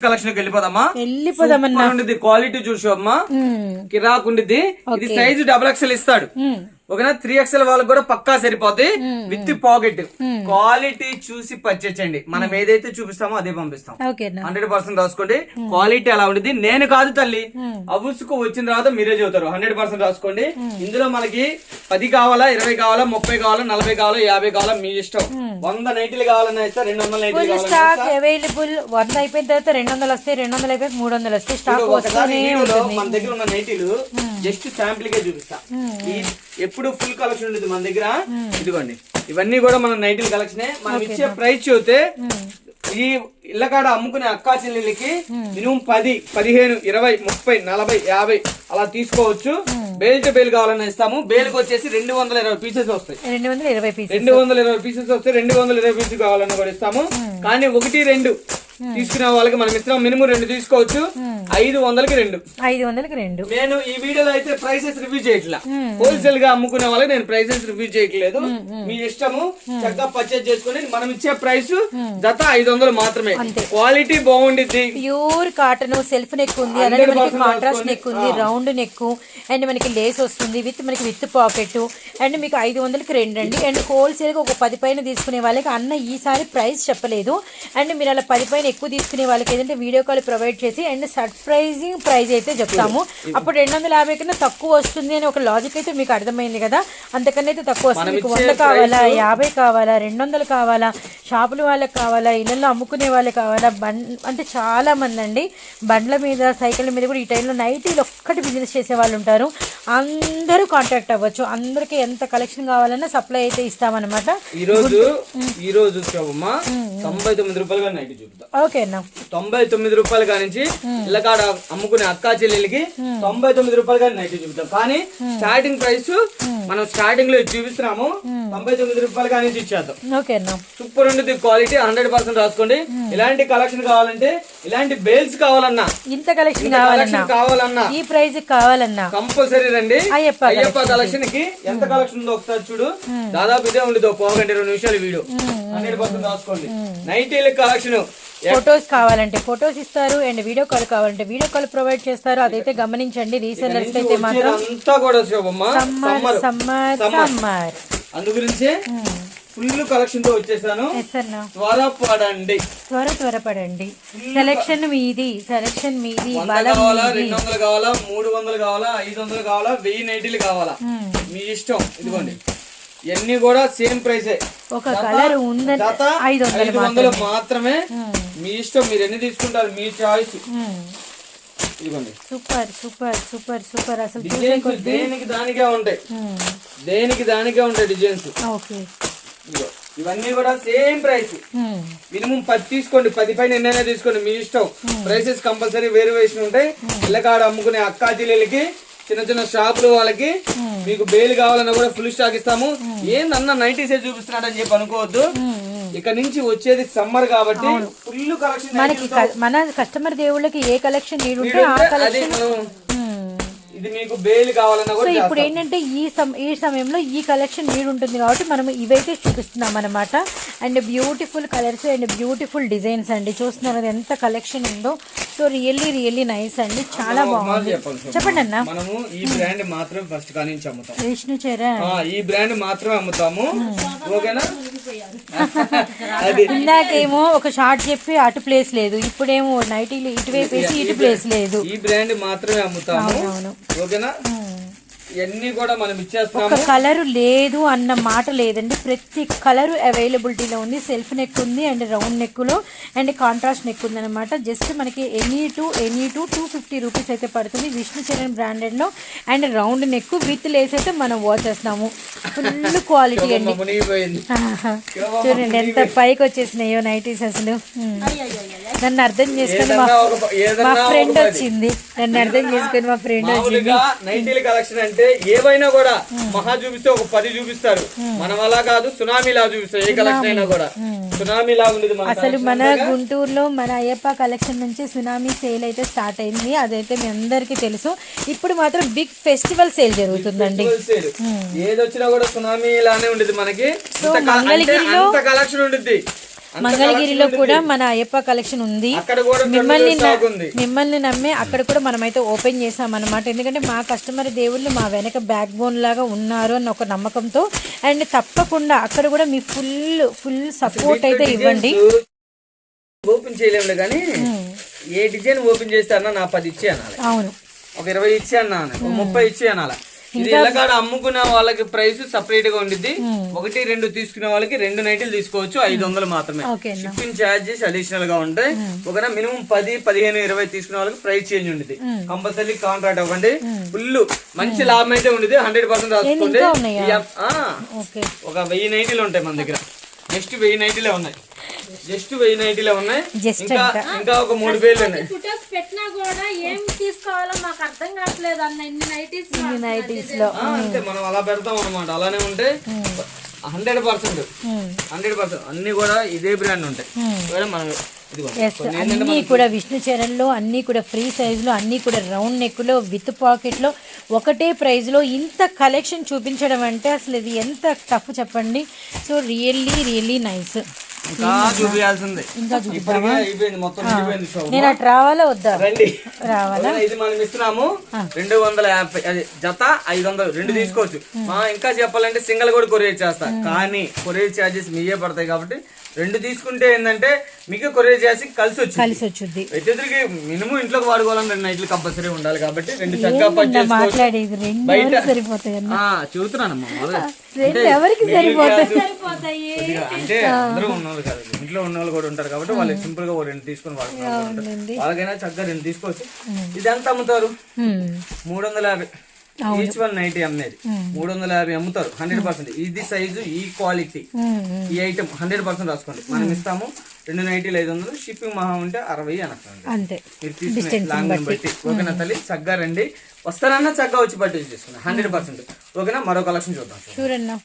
కలెక్షన్కి వెళ్ళిపోదమ్మా వెళ్ళిపోదామన్నా. Quality చూసు అమ్మా ఉమ్, కిరాక్ ఉండిద్ది ఇది సైజు డబుల్ ఎక్స్ఎల్ ఇస్తాడు. ఓకేనా? త్రీ ఎక్స్ఎల్ వాళ్ళకి కూడా పక్కా సరిపోద్ది. With pocket. క్వాలిటీ చూసి పర్చేస్ చేయండి. మనం ఏదైతే చూపిస్తామో అదే పంపిస్తాం. హండ్రెడ్ పర్సెంట్ రాసుకోండి. క్వాలిటీ ఎలా ఉంటుంది నేను కాదు తల్లి. అవుసుకు వచ్చిన తర్వాత మీరే చెబుతారు హండ్రెడ్ పర్సెంట్ రాసుకోండి. ఇందులో మనకి పది కావాలా ఇరవై కావాలా ముప్పై కావాలా నలభై కావాలా యాభై కావాలా మీ ఇష్టం. వంద నైట్లు కావాలన్నా ఇస్తా రెండు వందల నైట్లు స్టాక్ అవైలబుల్ వంద అయిపోయిన తర్వాత రెండు వందలు వస్తాయి రెండు వందలు అయిపోయి మూడు వందలు వస్తాయి స్టాక్ మన దగ్గర ఉన్న నైటీలు జస్ట్ శాంపిల్గా చూపిస్తా. ఎప్పుడు ఫుల్ కలెక్షన్ ఉంటుంది మన దగ్గర. ఇదిగోండి. ఇవన్నీ కూడా మన నైటీల కలెక్షన్ మనం ఇచ్చే ప్రైస్ చూస్తే ఈ ఇళ్ళకాడ అమ్ముకునే అక్కా చెల్లెళ్ళకి మినిమం పది పదిహేను ఇరవై ముప్పై నలభై యాభై అలా తీసుకోవచ్చు. బేల్ టు బేల్ కావాలన్నా ఇస్తాము. బేల్కి వచ్చేసి రెండు వందల ఇరవై పీసెస్ వస్తాయి. రెండు వందల ఇరవై పీస్ రెండు వందల ఇరవై పీసెస్ వస్తే రెండు వందల ఇరవై పీసెస్ కావాలన్నా కూడా ఇస్తాము. కానీ ఒకటి రెండు తీసుకునే వాళ్ళకి మనం ఇస్తున్నాం మినిమం రెండు తీసుకోవచ్చు. ఐదు వందలకి రెండు. ఐదు వందలకి రెండు. నేను ఈ వీడియోలో అయితే ప్రైసెస్ రివ్యూ చేయట్లా. హోల్సేల్గా అమ్ముకునే వాళ్ళకి నేను ప్రైసెస్ రివ్యూ చేయట్లేదు. మీ ఇష్టము చక్కగా పర్చేజ్ చేసుకుని మనం ఇచ్చే ప్రైస్ జత ఐదు వందలు మాత్రమే. క్వాలిటీ బాగుండిద్ది. ప్యూర్ కాటన్ సెల్ఫ్ నెక్ ఉంది. మనకి కాంట్రాస్ట్ నెక్ ఉంది రౌండ్ నెక్ అండ్ మనకి లేస్ వస్తుంది విత్ మనకి విత్ పాకెట్ అండ్ మీకు ఐదు వందలకి రెండు అండి. అండ్ హోల్సేల్గా ఒక పది పైన తీసుకునే వాళ్ళకి అన్న ఈసారి ప్రైస్ చెప్పలేదు. అండ్ మీరు అలా పది పైన ఎక్కువ తీసుకునే వాళ్ళకి ఏదంటే వీడియో కాల్ ప్రొవైడ్ చేసి అండ్ సర్ప్రైజింగ్ ప్రైస్ అయితే చెప్తాము. అప్పుడు రెండు వందల యాభై కన్నా తక్కువ వస్తుంది అని ఒక లాజిక్ అయితే మీకు అర్థమైంది కదా. అంతకన్నా అయితే తక్కువ వస్తుంది. మీకు వంద కావాలా యాభై కావాలా రెండు వందలు కావాలా? షాపుల వాళ్ళకి కావాలా ఇళ్ళల్లో అమ్ముకునే వాళ్ళకి కావాలా బం అంటే చాలా మంది అండి. బండ్ల మీద సైకిళ్ళ మీద కూడా ఈ టైంలో నైటీలు ఒక్కటి బిజినెస్ చేసే వాళ్ళు ఉంటారు. అందరూ కాంటాక్ట్ అవ్వచ్చు. అందరికీ ఎంత కలెక్షన్ కావాలన్నా సప్లై అయితే ఇస్తామన్నమాట. ఈ రోజు ఈ రోజు చూపమ్మా తొంభై తొమ్మిది రూపాయలుగా నైట్ చూపుతా. ఓకే అన్న. తొంభై తొమ్మిది రూపాయల కానించి ఇళ్ళకాడ అమ్ముకునే అక్కా చెల్లెలకి తొంభై తొమ్మిది రూపాయలు కానీ నైట్ చూపుతాం. కానీ స్టార్టింగ్ ప్రైస్ మనం స్టార్టింగ్లో చూపిస్తున్నాము. తొంభై తొమ్మిది రూపాయల కానించి ఇచ్చేద్దాం. ఓకే అన్న. సూపర్ ఉంటుంది క్వాలిటీ హండ్రెడ్ పర్సెంట్ రాసుకోండి. ఇలాంటి కలెక్షన్ కావాలంటే ఇలాంటి బేల్స్ కావాలన్నా ఇంత కలెక్షన్ కావాలన్నా కావాలన్నా ఈ ప్రైస్ కావాలన్నా కంపల్సరీ రండి. అయ్యప్ప కలెక్షన్కి. ఎంత కలెక్షన్ ఉందో ఒకసారి చూడు. దాదాపు ఇదే ఉండదు గంట ఇరవై నిమిషాలు వీడియో. హండ్రెడ్ పర్సెంట్ రాసుకోండి. నైటీల కలెక్షన్ ఫొటోస్ కావాలంటే ఫొటోస్ ఇస్తారు అండ్ వీడియో కాల్ కావాలంటే వీడియో కాల్ ప్రొవైడ్ చేస్తారు. అదైతే గమనించండి రీసెల్లర్స్ అయితే మాత్రం. అంతా కూడా శోభమ్మ సమ్మర్ సమ్మర్ సమ్మర్ అందు గురించే ఫుల్ కలెక్షన్తో వచ్చేసాను. త్వరపడండి. త్వర త్వరపడండి. సెలక్షన్ మీది సెలక్షన్ మీది కావాలా రెండు వందలు కావాలా మూడు వందలు కావాలా ఐదు వందలు కావాలా వెయ్యి నైటీలు కావాలా? మ్మ్. మీ ఇష్టం ఇదిగోండి. ఇవన్నీ కూడా సేమ్ ప్రైసే. ఒక కలర్ జత ఐదు వందలు మాత్రమే. మీ ఇష్టం మీరు ఎన్ని తీసుకుంటారు మీ చాయిస్. ఇదిగోండి. సూపర్ సూపర్ సూపర్ సూపర్ అసలు దేనికి దానికే ఉంటాయి. మ్మ్. దేనికి దానికే ఉంటాయి డిజైన్స్ ఓకే ఇదిగో. ఇవన్నీ కూడా సేమ్ ప్రైస్. మినిమం పది తీసుకోండి పది పైన ఎన్నైనా తీసుకోండి మీ ఇష్టం. ప్రైసెస్ కంపల్సరీ వేరియేషన్ ఉంటాయి. ఇళ్ళకాడ అమ్ముకునే అక్కా చెల్లెలకి చిన్న చిన్న షాపులు వాళ్ళకి మీకు బేలు కావాలన్నా కూడా ఫుల్ స్టాక్ ఇస్తాము. ఏందన్న నైన్టీ సైజ్ చూపిస్తున్నాడు అని చెప్పి అనుకోవద్దు. ఇక నుంచి వచ్చేది సమ్మర్ కాబట్టి ఫుల్ కలెక్షన్ మనకి మన కస్టమర్ దేవుళ్ళకి ఏ కలెక్షన్ నీడు ఉంటే ఆ అది కలెక్షన్ మనం మ్మ్. ఇది మీకు బేలు కావాలన్నా సో ఇప్పుడు ఏంటంటే ఈ సమ ఈ సమయంలో ఈ కలెక్షన్ నీడ్ ఉంటుంది కాబట్టి మనం ఇవైతే చూపిస్తున్నాం అనమాట and beautiful colours and beautiful designs అండి. చూస్తున్నారు అది ఎంత కలెక్షన్ ఉందో. సో రియల్లీ రియల్లీ నైస్ అండి. చాలా బాగుంది. చెప్పండి అన్న. మనము ఈ బ్రాండ్ మాత్రమే ఫస్ట్ కాడి నుంచి అమ్ముతాం. విష్ణు చర. ఈ బ్రాండ్ మాత్రమే అమ్ముతాము. ఓకేనా? అది. ఇందాకేమో ఒక షార్ట్ చెప్పి అటు ప్లేస్ లేదు. ఇప్పుడేమో నైటీలు ఇటువైపు వేసి ఇటు ప్లేస్ లేదు. ఈ బ్రాండ్ మాత్రమే అమ్ముతాము. ఓకేనా? ఇవన్నీ కూడా మనం ఇచ్చేస్తాము ఒక కలర్ లేదు అన్న మాట లేదండి. ప్రతి కలర్ అవైలబిలిటీలో ఉంది. సెల్ఫ్ నెక్ ఉంది అండ్ రౌండ్ నెక్లో అండ్ కాంట్రాస్ట్ నెక్ ఉంది అనమాట జస్ట్ మనకి any two any two two fifty rupees అయితే పడుతుంది. Vishnu Charan బ్రాండెడ్లో and round neck with lace అయితే మనం వాచేస్తాము ఫుల్ క్వాలిటీ అండి. చూడండి ఎంత పైకి వచ్చేసినాయో నైటీస్ అసలు. నన్ను అర్థం చేసుకొని మా ఫ్రెండ్. వచ్చింది. నన్ను అర్థం చేసుకొని మా ఫ్రెండ్ వచ్చింది. నైన్టీల కలెక్షన్ అంటే ఏవైనా కూడా మహా చూపిస్తే ఒక పది చూపిస్తారు. మనం అలా కాదు సునామీ లా చూపిస్తారు ఏ కలెక్షన్ అయినా కూడా. సునామీ లా ఉండేది అసలు మన గుంటూరులో మన అయ్యప్ప కలెక్షన్ నుంచి సునామీ సేల్ అయితే స్టార్ట్ అయింది. అదైతే మీ అందరికీ తెలుసు. ఇప్పుడు మాత్రం బిగ్ ఫెస్టివల్ సేల్ జరుగుతుందండి. ఏది వచ్చినా కూడా సునామీ లానే ఉండేది మనకి. కలెక్షన్ ఉండిద్ది. మంగళగిరిలో కూడా మన అయ్యప్ప కలెక్షన్ ఉంది. మిమ్మల్ని మిమ్మల్ని నమ్మే అక్కడ కూడా మనమైతే ఓపెన్ చేసాం అనమాట ఎందుకంటే మా కస్టమర్ దేవుళ్ళు మా వెనక బ్యాక్ బోన్ లాగా ఉన్నారు అన్న ఒక నమ్మకంతో. అండ్ తప్పకుండా అక్కడ కూడా మీ ఫుల్ ఫుల్ సపోర్ట్ అయితే ఇవ్వండి. ఓపెన్ చేయలేములే కానీ ఏ డిజైన్ ఓపెన్ చేస్తే అన్న నా పది ఇచ్చే అనాలి. అవును. ఒక ఇరవై ఇచ్చే అన్నా ముప్పై ఇచ్చే అనాలి. ఇది ఇళ్ళకాడ అమ్ముకునే వాళ్ళకి ప్రైస్ సపరేట్గా ఉండిద్ది. ఒకటి రెండు తీసుకునే వాళ్ళకి రెండు నైట్లు తీసుకోవచ్చు ఐదు వందలు మాత్రమే. షిప్పింగ్ ఛార్జెస్ అడిషనల్గా ఉంటాయి. ఒకనా మినిమం పది పదిహేను ఇరవై తీసుకునే వాళ్ళకి ప్రైస్ చేంజ్ ఉంటుంది కంపల్సరీ కాంట్రాక్ట్ అవ్వండి. ఫుల్ మంచి లాభం అయితే ఉండేది హండ్రెడ్ పర్సెంట్ రాసుకోండి. ఒక వెయ్యి నైటీలు ఉంటాయి మన దగ్గర. జస్ట్ వెయ్యి నైటీలే ఉన్నాయి. జస్ట్ వెయ్యి నైటీలే ఉన్నాయి. ఇంకా ఒక మూడు వేలు ఉన్నాయి. ఫొటోస్ పెట్టినా కూడా ఏం తీసుకోవాలో మాకు అర్థం కావట్లేదు అన్న ఇన్ని నైటీస్ నైటీస్లో. ఆ, అంతే మనం అలా పెడతాం అనమాట అలానే ఉంటే హండ్రెడ్ పర్సెంట్. Hundred percent. అన్ని కూడా ఇదే బ్రాండ్ ఉంటాయి. ఒకవేళ మనం ఇదిగో ఎస్ అన్నీ కూడా విష్ణు చరణ్లో అన్నీ కూడా ఫ్రీ సైజులో అన్నీ కూడా రౌండ్ నెక్లో విత్ పాకెట్లో ఒకటే ప్రైస్లో ఇంత కలెక్షన్ చూపించడం అంటే అసలు ఇది ఎంత టఫ్ చెప్పండి. సో రియల్లీ రియల్లీ నైస్ ఇంకా చూపించాల్సింది ఇంకా ఇప్పటికే అయిపోయింది మొత్తం అయిపోయింది షో నేను అటు రావాలా వద్దా? రండి. రావాలా? ఇది మనం ఇస్తున్నాము రెండు వందల యాభై అది జత ఐదు వందలు రెండు తీసుకోవచ్చు. మా ఇంకా చెప్పాలంటే సింగిల్ కూడా కొరియర్ చేస్తా. కానీ కొరియర్ చార్జెస్ మీయే పడతాయి కాబట్టి రెండు తీసుకుంటే ఏంటంటే మీకు కొరియర్ చేసి కలిసి వచ్చింది. కలిసి వచ్చుద్ది ప్రతిదిరికి మినిమం ఇంట్లోకి వాడుకోవాలని రెండు నైట్లు కంపల్సరీ ఉండాలి కాబట్టి రెండు చక్కగా మాట్లాడేది రెండు. రెండు అంటే ఎవరికి సరిపోతాయి? అందరూ ఉన్నవాళ్ళు కాదు. ఇంట్లో ఉన్న వాళ్ళు కూడా ఉంటారు కాబట్టి వాళ్ళు సింపుల్గా రెండు తీసుకొని వాడుకుంటారు వాళ్ళకైనా చక్కగా రెండు తీసుకోవచ్చు. ఇది ఎంత అమ్ముతారు. మూడు వందల యాభై ఈచ్ వన్ నైన్టీ అమ్మేది మూడు వందల యాభై అమ్ముతారు. హండ్రెడ్ పర్సెంట్ ఇది సైజు ఈ క్వాలిటీ హ్మ్, హ్మ్. ఈ ఐటమ్ హండ్రెడ్ పర్సెంట్ రాసుకోండి. మనం ఇస్తాము రెండు నైటీలు ఐదు వందలు. షిప్పింగ్ మహా ఉంటే అరవై అనకండి అంతే. మీరు తీసుకునే లాంగ్ బట్టి. ఓకేనా తల్లి? చక్కగా రండి. వస్తారన్నా చక్కగా వచ్చి పట్టి హండ్రెడ్ పర్సెంట్ ఓకేనా? మరో కలెక్షన్ చూద్దాం. చూడన్నా